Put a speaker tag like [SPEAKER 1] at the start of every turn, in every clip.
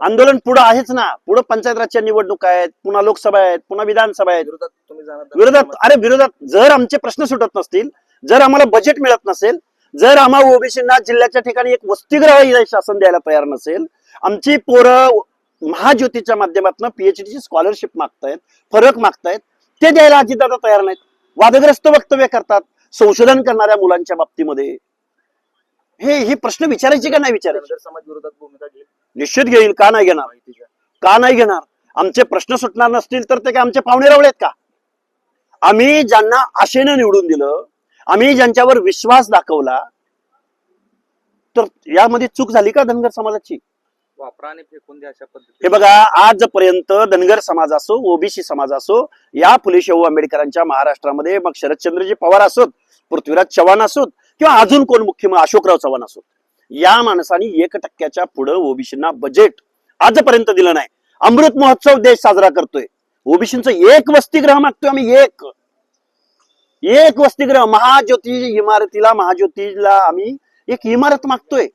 [SPEAKER 1] आंदोलन पुढे आहेच ना. पुढे पंचायत राजच्या निवडणुका आहेत पुन्हा लोकसभा आहेत पुन्हा विधानसभा आहेत.
[SPEAKER 2] विरोधात तुम्ही जाणार धनगर
[SPEAKER 1] विरोधात अरे विरोधात जर आमचे प्रश्न सुटत नसतील जर आम्हाला बजेट मिळत नसेल जर आम्हाला ओबीसीना जिल्ह्याच्या ठिकाणी एक वसतिगृह हे शासन द्यायला तयार नसेल आमची पोरं महाज्योतीच्या माध्यमातून पीएचडीची स्कॉलरशिप मागतायत फरक मागतायत ते द्यायला अजितदादा तयार नाहीत. वादग्रस्त वक्तव्य करतात संशोधन करणाऱ्या मुलांच्या बाबतीमध्ये. हे हे प्रश्न विचारायचे का नाही विचारायचे?
[SPEAKER 2] समाज विरोधात भूमिका
[SPEAKER 1] निश्चित घेईल का नाही घेणार का नाही घेणार? आमचे प्रश्न सुटणार नसतील तर ते काय आमचे पाहुणे रावळे आहेत का? आम्ही ज्यांना आशेनं निवडून दिलं आम्ही ज्यांच्यावर विश्वास दाखवला तर यामध्ये चूक झाली का धनगर समाजाची?
[SPEAKER 2] वापरा आणि फेकून द्या अशा
[SPEAKER 1] हे
[SPEAKER 2] पद्धतीने
[SPEAKER 1] बघा आजपर्यंत धनगर समाज असो ओबीसी समाज असो या फुले शाहू आंबेडकरांच्या महाराष्ट्रामध्ये मग शरदचंद्रजी पवार असोत पृथ्वीराज चव्हाण असोत किंवा अजून कोण मुख्यमंत्री अशोकराव चव्हाण असोत. या माणसाने एक टक्क्याच्या पुढे ओबीसींना बजेट आजपर्यंत दिलं नाही. अमृत महोत्सव देश साजरा करतोय. ओबीसींचं एक वसतिग्रह मागतोय आम्ही एक. एक वसतिग्रह महाज्योती इमारतीला महाज्योतीला आम्ही एक इमारत मागतोय.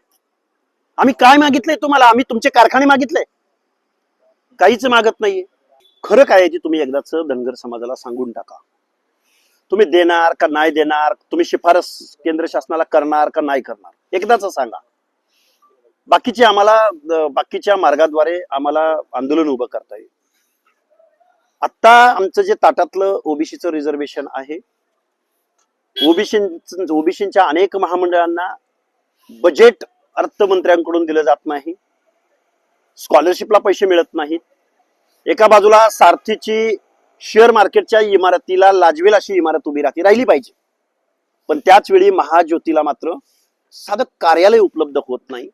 [SPEAKER 1] आम्ही काय मागितलंय तुम्हाला? आम्ही तुमचे कारखाने मागितले. काहीच मागत नाहीये. खरं काय आहे ते तुम्ही एकदाच धनगर समाजाला सांगून टाका. तुम्ही देणार का नाही देणार? तुम्ही शिफारस केंद्र शासनाला करणार का नाही करणार? एकदाच सांगा. बाकीचे आम्हाला बाकीच्या मार्गाद्वारे आम्हाला आंदोलन उभं करता येईल. आता आमचं जे ताटातलं ओबीसीचं रिझर्वेशन आहे ओबीसी ओबीसीच्या अनेक महामंडळांना बजेट अर्थमंत्र्यांकडून दिलं जात नाही स्कॉलरशिपला पैसे मिळत नाहीत. एका बाजूला सारथीची शेअर मार्केटच्या इमारतीला लाजवेल अशी इमारत उभी राहती राहिली पाहिजे. पण त्याच वेळी महाज्योतीला मात्र साधं कार्यालय उपलब्ध होत नाही.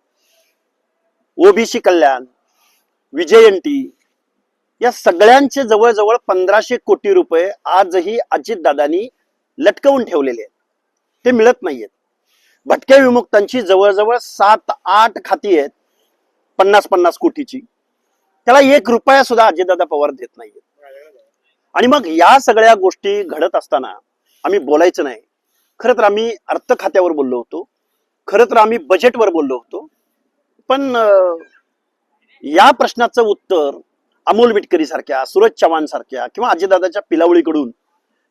[SPEAKER 1] ओबीसी कल्याण विजयंती या सगळ्यांचे जवळजवळ पंधराशे कोटी रुपये आजही अजितदादांनी लटकवून ठेवलेले आहेत. ते मिळत नाहीयेत. भटक्या विमुक्तांची जवळजवळ सात आठ खाती आहेत पन्नास पन्नास कोटीची. त्याला एक रुपया सुद्धा अजितदादा पवार देत नाहीयेत. आणि मग या सगळ्या गोष्टी घडत असताना आम्ही बोलायचं नाही. खरं तर आम्ही अर्थ खात्यावर बोललो होतो. खरं तर आम्ही बजेटवर बोललो होतो. पण या प्रश्नाचं उत्तर अमोल विटकरी सारख्या सूरज चव्हाण सारख्या किंवा अजितदादाच्या पिलावळीकडून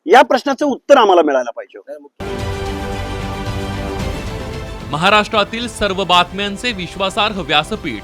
[SPEAKER 1] या प्रश्नाचं उत्तर आम्हाला मिळायला पाहिजे
[SPEAKER 3] महाराष्ट्रातील सर्व बातम्यांचे विश्वासार्ह व्यासपीठ